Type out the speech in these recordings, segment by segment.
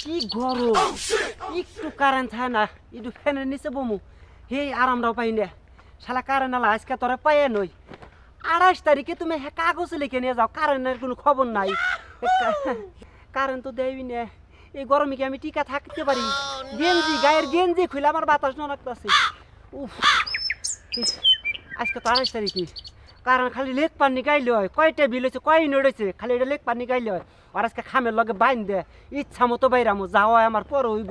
কি গরম। একটু কারেন্ট থাকে না, একটু ফ্যানের নিচে বমু। হে আরামটাও পাই না। শালা কারেন্ট আলা, আজকে তোরা পাইয়ে নই। আড়াইশ তারিখে তুমি হ্যাঁ কাগজ লিখে নিয়ে যাও কারেন্টের কোনো খবর নাই। কারেন্ট তো দেয়ই না। এই গরমে কি আমি টিকা থাকতে পারি? গেঞ্জি, গায়ের গেঞ্জি খুলে আমার বাতাস না লাগতেছে। উফ আজকে তো আড়াইশ তারিখে। কারণ খালি লেক পানি গাইলে হয়। কয়টা বিল হয়েছে কয় হয়েছে খালি এটা লেক পানি গাইলে হয়। আর আজকে খামের লগে বাইন দে ইচ্ছা মতো বাইরামো যাওয়া আমার পর হইব।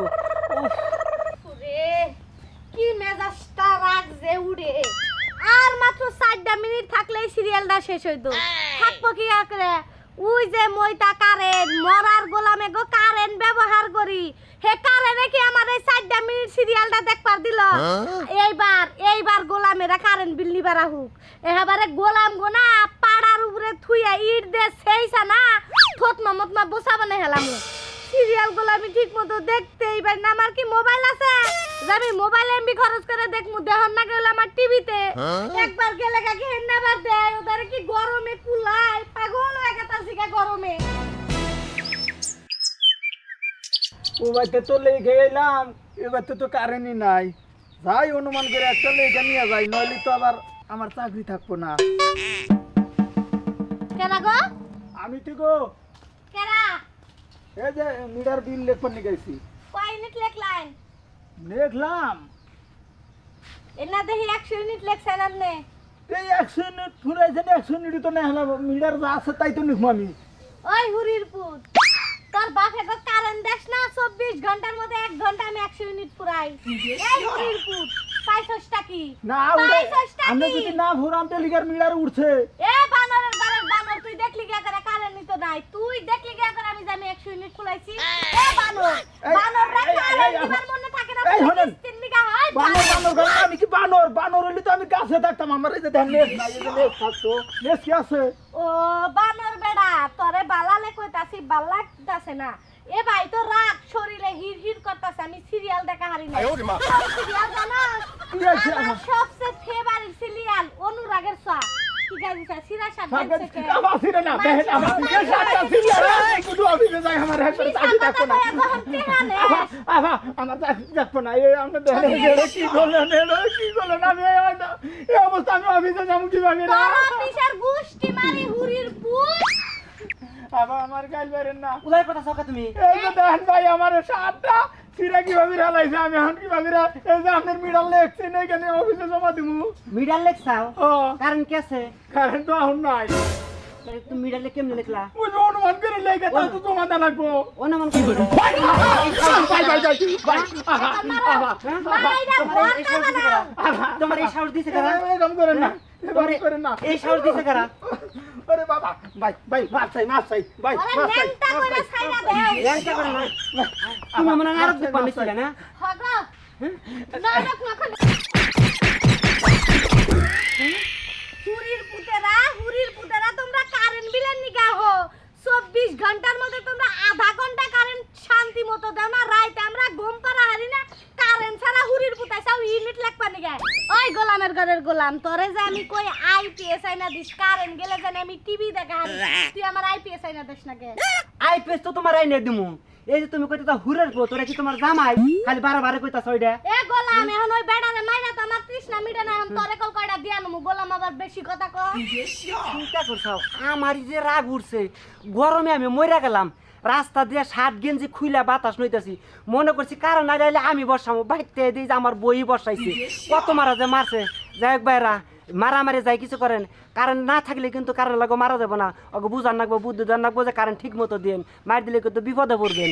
কি মেজাজটা রাখছে উড়ে। আর মাত্র চারটা মিনিট থাকলেই সিরিয়ালটা শেষ হইতো। থাকব কি আঁকড়ে? উই যে মইতা কারেন্ট মরার গোলামে গো কারেন্ট ব্যবহার করি। হে কারেন্টে কি আমার এই চারটা মিনিট সিরিয়ালটা দেখবার দিল? এইবার এইবার গোলামেরা কারেন্ট বিল নিবার আহুক। এবারে গোলাম গোনা পাড়ার উপরে থুইয়া ইট দে সেইছা না থত মামত মা বসা বানাই হেলাম সিরিয়ালগুলো আমি ঠিক মতো দেখতেই পারি না। আমার কি মোবাইল আছে? আমি মোবাইল এমবি খরচ করে দেখমু দেহন না গেলে আমার টিভিতে একবার গেলে কাকে হেন্নাবার দেয় ওদের কি গরমে কুলায় পাগল হয়ে গেছে গা গরমে ও বাড়িতে তো লেগে এলাম এবারতে তো কারেন্টই নাই। যাই অনুমান করে একটা লেগে নিয়ে যাই নইলে তো আবার আমার চাকরি থাকব না। কেনা গো? আমি তো গো এই যে মিটার বিল লেখন নিয়ে গেছি কয় ইউনিট লেখলাইন? দেখলাম এনা দেখি একশো ইউনিট লেখছেন আপনি? এই একশো ইউনিট ফুরাইছে একশো ইউনিট তো না মিটার যা আছে তাই তো নিখবো আমি। ওই হুরির পুত তোর বাপে তো কারেন্ট দেখ না চব্বিশ ঘণ্টার মধ্যে এক ঘণ্টা আমি একশো ইউনিট পুরাই এই হুরির পুত পাইছসটা কি? না আমি যদি না ফুরাম তো লিগার মিটার উঠছে এ নাই তুই দেখলি গিয়া করে আমি আমি 100 ইউনিট খুলাইছি এ বানর বানর রে এই, দিবার মনে থাকে না এই, হয়? বানর বানর। আমি কি বানর? বানর হইলে তো আমি গাছে থাকতাম আমার এই যে ধ্যান নেস নাই এই যে নেস থাকতো নেস কি আছে? ও বানর বেড়া তোরে বালালে কইতাছি বাল্লা লাগতাছে না। এ ভাই তো রাগ শরীরে হির হির করতাছে আমি সিরিয়াল দেখা হারি না সিরিয়াল জানা কি আমার ছিল না। আমার কি করলেন কি করলেন আমি অবস্থা আমি অফিসে যাব কীভাবে না তোর অফিসের গুষ্টি মারি হুরির পুত আবার আমার গাইল বেরেন না উলাই কথা সকা তুমি এই যে দেখেন ভাই আমার সাতটা সিরা কীভাবে হালাইছে আমি এখন কীভাবে এই যে আপনার মিডাল লেগছে না এখানে অফিসে জমা দিব মিডাল লেখছাও ও কারেন্ট কি আছে তো এখন নাই তুমি মিডাল লেখ কেমনে লিখলা ওই যে অনুমান করে লেগে তাই তো জমা দেওয়া লাগবো ও কি করে ভাই ভাই ভাই ভাই তোমার এই সাহস দিছে। কারা? এরকম করেন না এই সাহস দিছে কারা আরে বাবা ভাই ভাই মাছ চাই মাছ চাই ভাই চাই করে। ল্যাংটা না তুমি আরব দেখবা নিছিলে না হগ। নরক মাখন। হুরির পুতেরা, হুরির পুতেরা, তোমরা কারেন্ট বিলের নিগা হো। 24 ঘণ্টার মধ্যে তোমরা আধা ঘণ্টা কারেন্ট শান্তি মতো দাও না রাইতে আমরা ঘুম পাড়া হারি না কারেন্ট ছাড়া হুরির পুতাই চাও ইউনিট লাগবা নিগা ওই গোলামের ঘরের গোলাম তোরে যে আমি কই আইপিএস আইনা দিস কারেন্ট গেলে জানি আমি টিভি দেখা তুই আমার আইপিএস আইনা দিস না কে আইপিএস তো তোমার আইনে দিমু। এই যে তুমি কইতা হুরের পো তোরা কি তোমার জামাই? খালি বারে বারে কইতা সইডা এ গোলাম এখন ওই বেড়ারে মাইরা তো আমার তৃষ্ণা মিটে না এখন তোরে কল কয়টা দিয়া নমু গোলাম আবার বেশি কথা কয়। চিন্তা করছাও আমার যে রাগ উঠছে। গরমে আমি মইরা গেলাম। রাস্তা দিয়ে শার্ট গেঞ্জি খুইলা বাতাস নইতেছি। মনে করছি কারণ না যাইলে আমি বসামো। বাইতে দিই যে আমার বই বসাইছি। কত মারা যে মারছে। যাই হোক বাইরা মারামারি যাই কিছু করেন। কারেন্ট না থাকলে কিন্তু কারেন্ট লাগো মারা যাব না। ওকে বুঝান লাগবো বুদ্ধি দেন লাগবো যে কারেন্ট ঠিক মতো দিন মার দিলে কিন্তু বিপদে পড়বেন।